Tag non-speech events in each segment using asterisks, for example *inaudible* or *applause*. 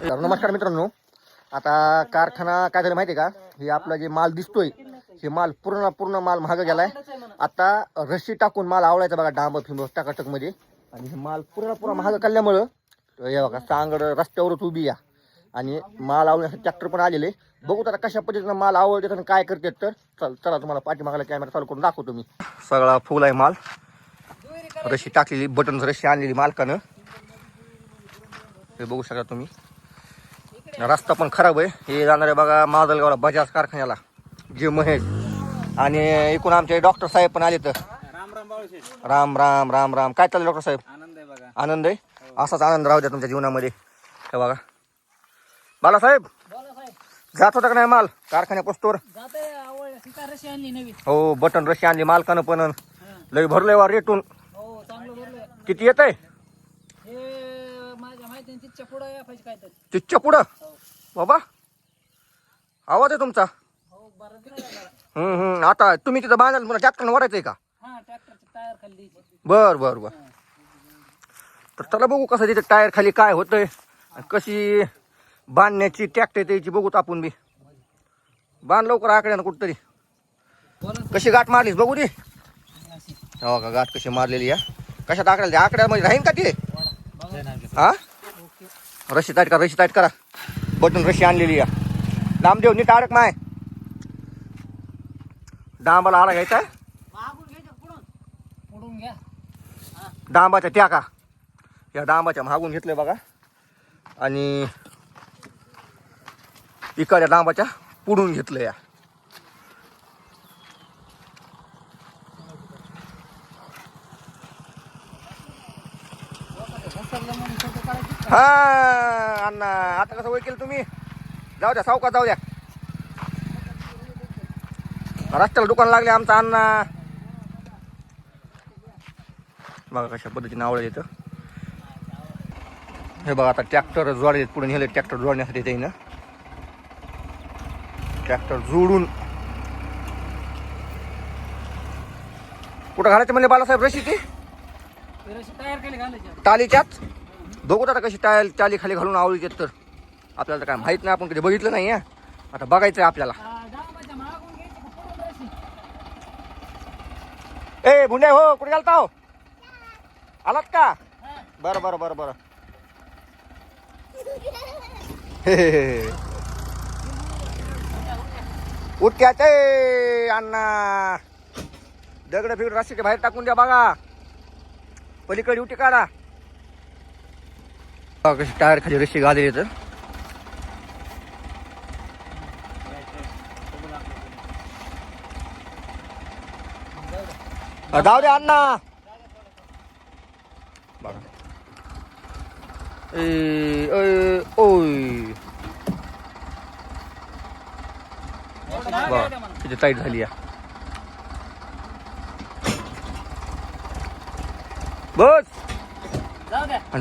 तर नमस्कार मित्रांनो. आता कारखाना काय झालं माहिती आहे का? हे आपला जे माल दिसतोय हे माल पूर्ण पूर्ण माल महाग गेलाय. आता रस्सी टाकून माल आवडायचा बघा डांब फिंब टाकाटकमध्ये. आणि हे माल पूर्ण पूर्ण महाग काढल्यामुळं हे बघा सांगड रस्त्यावरच उभी या आणि माल आवडण्यासाठी ट्रॅक्टर पण आलेले. बघू आता कशा पद्धतीनं माल आवडते आणि काय करते तर. चल चला तुम्हाला पाठीमागाला कॅमेरा चालू करून दाखवतो मी. सगळा फुल आहे माल. रशी टाकलेली बटन रशी आणलेली मालकानं. हे बघू शकता तुम्ही. रस्ता पण खराब आहे. हे जाणारे बघा मादलगावला बजाज कारखान्याला. जे महेश. आणि एकूण आमचे डॉक्टर साहेब पण आले तर राम राम राम राम. काय चाललं डॉक्टर साहेब? आनंद आहे असाच आनंद राहू द्या तुमच्या जीवनामध्ये. हे बघा. बालासाहेब साहेब. जात होता का नाही माल? कारखान्या पोस्टोर हो बटन रशी आणली मालकानं पण. लय भरलंय वा रेटून किती येत आहे काय तर. तिथच्या पुढं बाबा आवाज आहे तुमचा. हो बरं दिलं जरा हम्म हम्म आता तुम्ही तिथं बांधाल पुन्हा ट्रॅक्टरनं वरायचंय का? हा ट्रॅक्टरची टायर खाली द्यायची. बर बर बर. तर चला बघू कसं तिथे टायर खाली काय होतंय आणि कशी बांधण्याची ट्रॅक्टर त्याची बघूत आपण बी. बांध लवकर आकड्यानं कुठतरी. बोला कशी गाठ मारलीस बघू दे अशी हो का गाठ कशी मारलेली या कशात आकड्याला? त्या आकड्यामध्ये राहीन का ते? हा? रशी ताट करा रशी ताट करा. बटन रशी आणलेली या नामदेव नीट अडक माय. डांबाला आडा घ्यायचा? आहे मागून का? घ्या डांबाच्या ट्याका या डांबाच्या मागून घेतलंय बघा. आणि इकडच्या डांबाच्या पुढून घेतलं या. हा अण्णा आता कसं वय केलं तुम्ही? जाऊ द्या सावकाश जाऊ द्या. रस्त्याला दुकान लागले आमचा अण्णा. बघा कशा पद्धतीने आवडत येतं हे बघा आता ट्रॅक्टर जोडले पुढे नेले ट्रॅक्टर जोडण्यासाठी ते ना ट्रॅक्टर जोडून. कुठं घालायचं म्हणले बालासाहेब रशी ती ते बघू आता कशी टायल टाली खाली घालून आवळी येत तर. आपल्याला काय माहीत नाही आपण कधी बघितलं नाही आता आता बघायचंय आपल्याला. ए भुंड्या हो कुठे घालता हो? आलात का? बरं बरं बरं बरं. *laughs* हे, उठक्याचे अण्णा. दगड फिगड रस्त्याच्या बाहेर टाकून द्या बघा. पलीकडे उठी काढा. कशी टायर खाली रशी तर अ, जाऊ दे अण्णा. बघा किती टाईट झाली या. बस.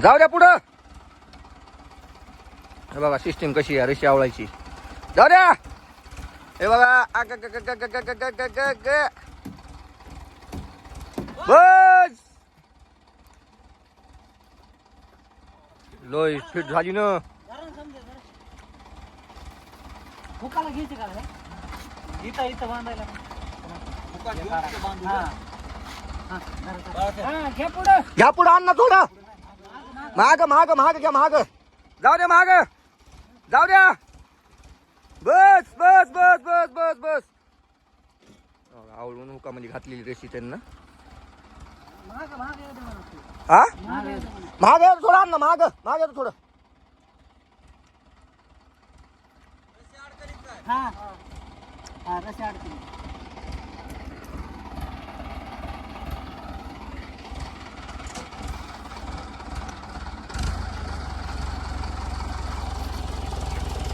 जाऊ द्या पुढं. हे बघा सिस्टीम कशी आहे रशी आवळायची जाऊ द्या. हे बघा लोय फिट झाली ना. घ्या पुढं. घ्या पुढं आण ना थोडं. महाग महाग महाग घ्या महाग जाऊ दे महाग जाऊ द्या बस बस बस बस बस बस आवडून हुकामध्ये घातलेली रेशी त्यांना हा माग थोडं थोडा ना माग माग आहे थोडं हा रस्ते अडचणी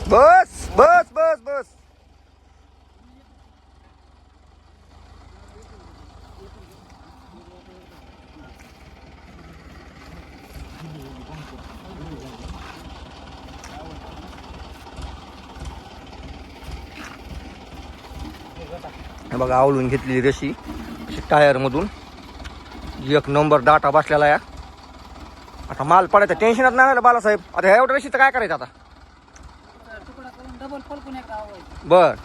बस बस बस बस. हे बघा आवळून घेतलेली रशी टायर मधून. एक नंबर डाटा बसलेला या आता माल पडायचं टेन्शनच नाही राहिलं बालासाहेब. आता ह्या एवढ्या रशीचं काय करायचं आता? एकदा आवडायचं बर.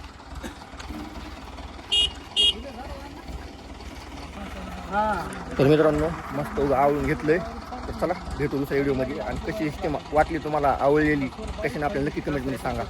हा तर मित्रांनो मस्त उगा आवळून घेतलंय. तर चला भेटू दुसऱ्या व्हिडिओमध्ये. आणि कशी सिस्टम वाटली तुम्हाला आवडलेली कशी आपल्याला नक्की कमेंटमध्ये सांगा.